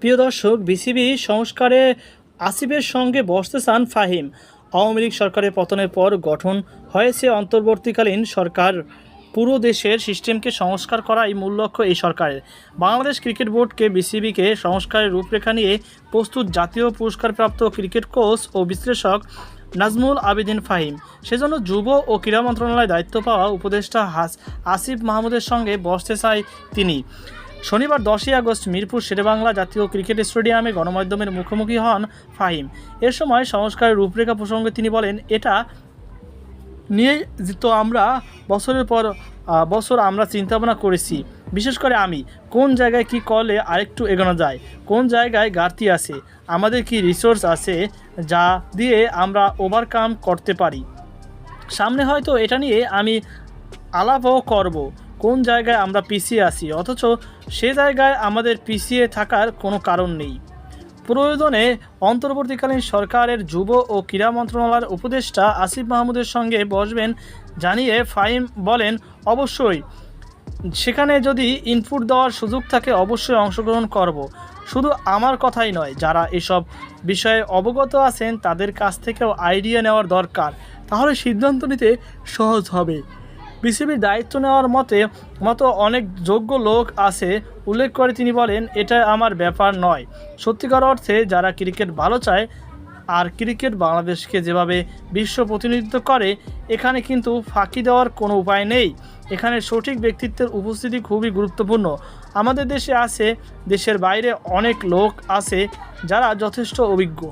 প্রিয় দর্শক, বিসিবি সংস্কারে আসিফের সঙ্গে বসতে চান ফাহিম। আওয়ামী লীগ সরকারের পতনের পর গঠন হয়েছে অন্তর্বর্তীকালীন সরকার। পুরো দেশের সিস্টেমকে সংস্কার করাই মূল লক্ষ্য এই সরকারের। বাংলাদেশ ক্রিকেট বোর্ডকে বিসিবিকে সংস্কারের রূপরেখা নিয়ে প্রস্তুত জাতীয় পুরস্কারপ্রাপ্ত ক্রিকেট কোচ ও বিশ্লেষক নাজমুল আবেদিন ফাহিম। সেজন্য যুব ও ক্রীড়া মন্ত্রণালয়ে দায়িত্ব পাওয়া উপদেষ্টা হাস আসিফ মাহমুদের সঙ্গে বসতে চায় তিনি। শনিবার দশই আগস্ট মিরপুর শেরেবাংলা জাতীয় ক্রিকেট স্টেডিয়ামে গণমাধ্যমের মুখোমুখি হন ফাহিম। এর সময় সংস্কারের রূপরেখা প্রসঙ্গে তিনি বলেন, এটা নিয়ে তো আমরা বছরের পর বছর আমরা চিন্তা ভাবনা করেছি। বিশেষ করে আমি, কোন জায়গায় কি করলে আরেকটু এগোনো যায়? কোন জায়গায় ঘাটতি আছে? আমাদের কি রিসোর্স আছে যা দিয়ে আমরা ওভারকাম করতে পারি? সামনে হয়তো এটা নিয়ে আমি আলাপও করব। কোন জায়গায় আমরা পিছিয়ে আছি? অথচ সে জায়গায় আমাদের পিছিয়ে থাকার কোনো কারণ নেই। প্রয়োজনে অন্তর্বর্তীকালীন সরকারের যুব ও ক্রীড়া মন্ত্রণালয়ের উপদেষ্টা আসিফ মাহমুদের সঙ্গে বসবেন, জানিয়ে ফাইম বলেন, অবশ্যই। সেখানে যদি ইনপুট দেওয়ার সুযোগ থাকে, অবশ্যই অংশগ্রহণ করব। শুধু আমার কথাই নয়, যারা এসব বিষয়ে অবগত আছেন, তাদের কাছ থেকেও আইডিয়া নেওয়ার দরকার। তাহলে সিদ্ধান্ত নিতে সহজ হবে। বিসিবির দায়িত্ব নেওয়ার মতে, মতো অনেক যোগ্য লোক আছে, উল্লেখ করে তিনি বলেন, এটা আমার ব্যাপার নয়। সত্যিকার অর্থে যারা ক্রিকেট ভালো চায়, আর ক্রিকেট বাংলাদেশকে যেভাবে বিশ্ব প্রতিনিধিত্ব করে, এখানে কিন্তু ফাঁকি দেওয়ার কোনো উপায় নেই। এখানে সঠিক ব্যক্তিত্বের উপস্থিতি খুবই গুরুত্বপূর্ণ। আমাদের দেশে আছে, দেশের বাইরে অনেক লোক আছে যারা যথেষ্ট অভিজ্ঞ।